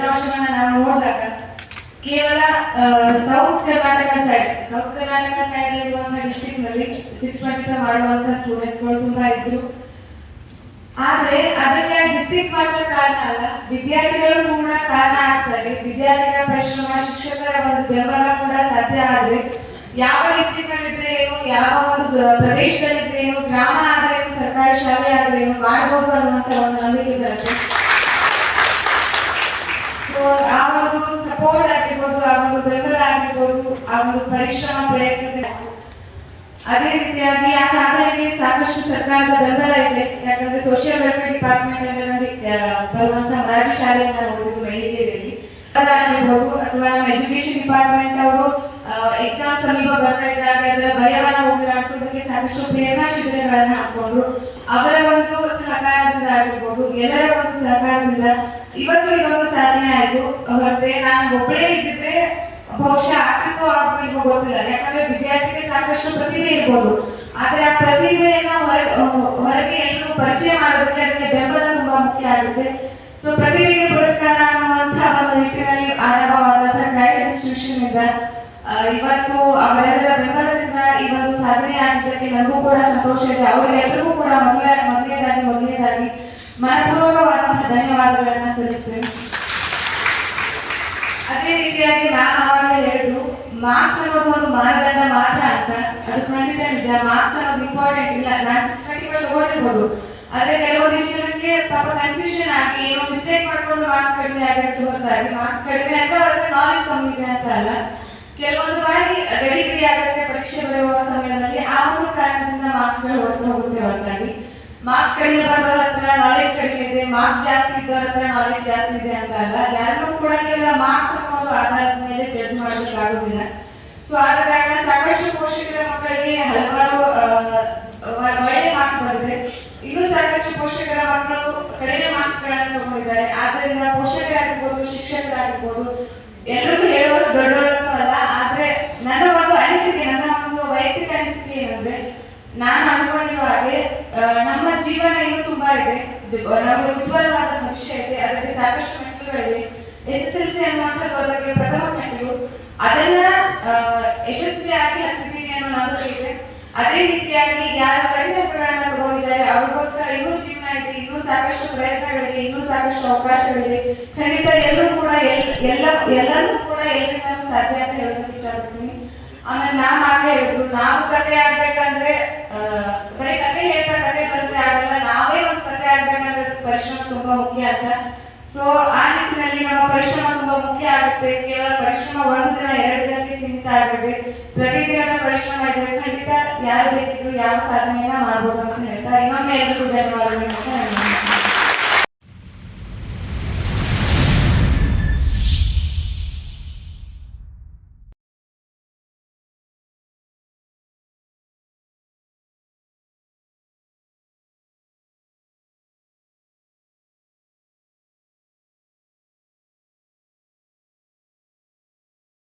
ಫಲಿತಾಂಶಗಳನ್ನ ನಾವು ನೋಡಿದಾಗ ಕೇವಲ south Karnataka side south Karnataka side ಇರುವಂತಹ ಡಿಸ್ಟ್ರಿಕ್ಟ್ನಲ್ಲಿ ಸಿಕ್ಸ್ ಟ್ವೆಂಟಿ ಮಾಡುವಂತ ಸ್ಟೂಡೆಂಟ್ಸ್ಗಳು ತುಂಬಾ ಇದ್ರು. ಆದ್ರೆ ಅದಕ್ಕೆ ಡಿಸ್ಟ್ರಿಕ್ಟ್ ಮಾತ್ರ ಕಾರಣ ಅಲ್ಲ, ವಿದ್ಯಾರ್ಥಿಗಳು ಕೂಡ ಕಾರಣ ಆಗ್ತಾರೆ. ವಿದ್ಯಾರ್ಥಿಗಳ ಪರಿಶ್ರಮ, ಶಿಕ್ಷಕರ ಒಂದು ಬೆಂಬಲ ಕೂಡ ಸಾಧ್ಯ ಆದ್ರೆ ಯಾವ ಡಿಸ್ಟ್ರಿಕ್ಟ್ ನಲ್ಲಿದ್ರೆ ಏನು, ಯಾವ ಒಂದು ಪ್ರದೇಶದಲ್ಲಿದ್ರೆ ಏನು, ಗ್ರಾಮ ಆದ್ರೆ ಸರ್ಕಾರಿ ಶಾಲೆ ಆದ್ರೆ ಏನು ಮಾಡಬಹುದು ಅನ್ನುವಂತ ಒಂದು ನಂಬಿಕೆ ಬರುತ್ತೆ. ಆ ಒಂದು ಸಪೋರ್ಟ್ ಆಗಿರ್ಬೋದು, ಆ ಒಂದು ಬೆಂಬಲ ಆಗಿರ್ಬೋದು, ಆ ಒಂದು ಪರಿಶ್ರಮ ಪ್ರಯತ್ನ ಅದೇ ರೀತಿಯಾಗಿ ಆ ಸಾಧನೆಗೆ ಸಾಕಷ್ಟು ಸರ್ಕಾರದ ಬೆಂಬಲ ಇದೆ. ಯಾಕಂದ್ರೆ ಸೋಷಿಯಲ್ ವೆಲ್ಫೇರ್ ಡಿಪಾರ್ಟ್ಮೆಂಟ್ ಅಲ್ಲಿ ಬರುವಂತಹ ಮರಾಠಿ ಶಾಲೆಯನ್ನು ನಾನು ಓದಿದ್ದು ಮೆಡಿಕೇರಿಯಲ್ಲಿ ಆಗಿರ್ಬೋದು ಅಥವಾ ನಮ್ಮ ಎಜುಕೇಶನ್ ಡಿಪಾರ್ಟ್ಮೆಂಟ್ ಅವರು ಎಕ್ಸಾಮ್ ಸಮೀಪ ಬರ್ತಾ ಇದ್ದಾಗ ಅದರ ಭಯವನ್ನ ಹೋಗಲಾಡಿಸೋದಕ್ಕೆ ಸಾಕಷ್ಟು ಪ್ರೇರಣಾ ಶಿಬಿರಗಳನ್ನ ಹಾಕೊಂಡ್ರು ಅವರ ಒಂದು ಸಹಕಾರದಿಂದ ಆಗಿರ್ಬೋದು ಎಲ್ಲರ ಒಂದು ಸಹಕಾರದಿಂದ ಇವತ್ತು ಇದೊಂದು ಸಾಧನೆ ಆಯ್ತು. ಹೊರತೆ ನಾನು ಒಬ್ಬಳೇ ಇದ್ದಿದ್ರೆ ಬಹುಶಃ ಆಗ್ತಿತ್ತು ಆಗ್ತಿಲ್ವೋ ಗೊತ್ತಿಲ್ಲ. ಯಾಕಂದ್ರೆ ವಿದ್ಯಾರ್ಥಿಗೆ ಸಾಕಷ್ಟು ಪ್ರತಿಭೆ ಇರ್ಬೋದು. ಆದ್ರೆ ಆ ಪ್ರತಿಭೆಯನ್ನ ಹೊರ ಹೊರಗೆ ಎಲ್ಲರೂ ಪರಿಚಯ ಮಾಡೋದಕ್ಕೆ ಅದಕ್ಕೆ ಬೆಂಬಲ ತುಂಬಾ ಮುಖ್ಯ ಆಗುತ್ತೆ. ಸೊ ಪ್ರತಿಭೆಗೆ ಪುರಸ್ಕಾರ ಅನ್ನುವಂತಹ ಒಂದು ನಿಟ್ಟಿನಲ್ಲಿ ಆರಂಭವಾದಂತಹ ಕ್ರೈಸ್ಟ್ ಇನ್ಸ್ಟಿಟ್ಯೂಷನ್ ಇಂದ ಇವತ್ತು ಅವರೆಲ್ಲರ ಬೆಂಬಲದಿಂದ ಈ ಒಂದು ಸಾಧನೆ ಆಗಿದ್ದಕ್ಕೆ ನನಗೂ ಕೂಡ ಸಂತೋಷ ಇದೆ. ಅವರೆಲ್ಲರಿಗೂ ಕೂಡ ಮೊದಲ ಮೊದಲನೇದಾಗಿ ಮೊದಲನೇದಾಗಿ ಮನಪೂರ್ವಕವಾದಂತಹ ಧನ್ಯವಾದಗಳನ್ನ ಸಲ್ಲಿಸ್ತೇನೆ ಅದೇ ರೀತಿಯಾಗಿ ಮ್ಯಾಮ್ ಅವಾಗಲೇ ಹೇಳಿದ್ರು ಮಾರ್ಕ್ಸ್ ಅನ್ನೋದು ಒಂದು ಮಾನದಂಡ ಮಾತ್ರ ಅಂತ. ಅದು ಖಂಡಿತ ನಿಜ. ಮಾರ್ಕ್ಸ್ ಅನ್ನೋದು ಇಂಪಾರ್ಟೆಂಟ್ ಇಲ್ಲ. ನಾನು ಟ್ವೆಂಟಿ ಫೈವ್ ತಗೊಂಡಿರ್ಬೋದು. ಆದ್ರೆ ಕೆಲವೊಂದಿಷ್ಟು ಪಾಪ ಕನ್ಫ್ಯೂಷನ್ ಆಗಿ ಏನೋ ಮಿಸ್ಟೇಕ್ ಮಾಡ್ಕೊಂಡು ಮಾರ್ಕ್ಸ್ ಕಡಿಮೆ ಆಗಿರುತ್ತೆ ಹೊರತಾಗಿ. ಮಾರ್ಕ್ಸ್ ಕಡಿಮೆ ಅಂದ್ರೆ ಅವ್ರಿಗೆ ನಾಲೆಜ್ ಕಮ್ಮಿ ಇದೆ ಅಂತ ಅಲ್ಲ. ಕೆಲವೊಂದು ಬಾರಿ ರೆಡಿ ಆಗುತ್ತೆ, ಪರೀಕ್ಷೆ ಬರುವ ಸಮಯದಲ್ಲಿ ಆ ಒಂದು ಕಾರಣದಿಂದ ಮಾರ್ಕ್ಸ್ಗಳು ಹೊರಟು ಹೋಗುತ್ತೆ ಹೊರತಾಗಿ. ಮಾರ್ಕ್ಸ್ ಕಡಿಮೆ ಬಂದವರ ಹತ್ರ ನಾಲೆಜ್ ಕಡಿಮೆ ಇದೆ ಮಾರ್ಕ್ಸ್ ಜಾಸ್ತಿ ಇದ್ದವರ ಹತ್ರ ನಾಲೆಜ್ ಜಾಸ್ತಿ ಇದೆ ಅಂತ ಅಲ್ಲ ಯಾರಿಗೂ ಕೂಡ ಮಾರ್ಕ್ಸ್ ಅನ್ನೋದು ಆಧಾರದ ಮೇಲೆ ಜಡ್ಜ್ ಮಾಡೋದಕ್ಕಾಗೋದಿಲ್ಲ ಸೊ ಆದ ಕಾರಣ ಸಾಕಷ್ಟು ಪೋಷಕರ ಮಕ್ಕಳಿಗೆ ಹಲವಾರು ಒಳ್ಳೆ ಮಾರ್ಕ್ಸ್ ಬಂದಿದೆ. ಇನ್ನು ಸಾಕಷ್ಟು ಪೋಷಕರ ಮಕ್ಕಳು ಕಡಿಮೆ ಮಾರ್ಕ್ಸ್ಗಳನ್ನು ತಗೊಂಡಿದ್ದಾರೆ. ಆದ್ದರಿಂದ ಪೋಷಕರಾಗಿರ್ಬೋದು, ಶಿಕ್ಷಕರಾಗಿರ್ಬೋದು ಎಲ್ಲರಿಗೂ ಹೇಳುವಷ್ಟು ದೊಡ್ಡವರನ್ನು ಅಲ್ಲ, ಆದ್ರೆ ನನ್ನ ಒಂದು ಅನಿಸಿಕೆ, ನನ್ನ ಒಂದು ವೈಯಕ್ತಿಕ ಅನಿಸಿಕೆ ಏನಂದ್ರೆ, ನಾನು ನಮ್ಮ ಜೀವನ ಇನ್ನೂ ತುಂಬಾ ಇದೆ. ನಮಗೆ ಉಜ್ವಲವಾದ ಭವಿಷ್ಯ ಇದೆ. ಅದಕ್ಕೆ ಸಾಕಷ್ಟು ಮೆಟ್ಟಿಲುಗಳಿವೆ. ಎಸ್ ಎಸ್ ಎಲ್ ಸಿ ಅನ್ನುವಂಥದ್ದು ಪ್ರಥಮ ಮೆಟ್ಟಿಲು. ಅದನ್ನ ಯಶಸ್ವಿಯಾಗಿ ಹತ್ತಿದ್ದೀನಿ ಅನ್ನೋ ನಂಬಿಕೆ ಇದೆ. ಅದೇ ರೀತಿಯಾಗಿ ಯಾರು ಕಡಿಮೆ ಪ್ರಯಾಣ ತಗೊಂಡಿದ್ದಾರೆ ಅವ್ರಿಗೋಸ್ಕರ ಇನ್ನೂ ಜೀವನ ಇದೆ, ಇನ್ನೂ ಸಾಕಷ್ಟು ಪ್ರಯತ್ನಗಳಿವೆ, ಇನ್ನೂ ಸಾಕಷ್ಟು ಅವಕಾಶಗಳಿವೆ. ಖಂಡಿತ ಎಲ್ಲರೂ ಕೂಡ ಎಲ್, ಎಲ್ಲ, ಎಲ್ಲರೂ ಕೂಡ ಎಲ್ಲರಿಂದಲೂ ಸಾಧ್ಯ ಅಂತ ಹೇಳೋದಕ್ಕೆ ಇಷ್ಟಪಡ್ತೀನಿ. ಆಮೇಲೆ ನಾವ್ ಆಗ್ಲೇ ಹೇಳಿದ್ರು ನಾವು ಕತೆ ಆಗ್ಬೇಕಂದ್ರೆ ಆ, ಬರೀ ಕತೆ ಹೇಳ್ತಾ ಕತೆ ಬಂದ್ರೆ ಆಗಲ್ಲ ನಾವೇ ಒಂದು ಕತೆ ಆಗ್ಬೇಕಂದ್ರೆ ಅದಕ್ಕೆ ಪರಿಶ್ರಮ ತುಂಬಾ ಮುಖ್ಯ ಅಂತ. ಸೊ ಆ ನಿಟ್ಟಿನಲ್ಲಿ ನಮ್ಮ ಪರಿಶ್ರಮ ತುಂಬಾ ಮುಖ್ಯ ಆಗುತ್ತೆ. ಕೇವಲ ಪರಿಶ್ರಮ ಒಂದು ದಿನ, ಎರಡು ದಿನಕ್ಕೆ ಸೀಮಿತ ಆಗದೆ. ಪ್ರತಿದಿನದ ಪರಿಶ್ರಮ ಇದ್ರೆ ಖಂಡಿತ ಯಾರು ಬೇಕಿದ್ರು ಯಾವ ಸಾಧನೆಯನ್ನ ಮಾಡ್ಬೋದು ಅಂತ ಹೇಳ್ತಾ ಇನ್ನೊಮ್ಮೆ ಎಲ್ಲರಿಗೂ ಧನ್ಯವಾದಗಳು. ಅಂತ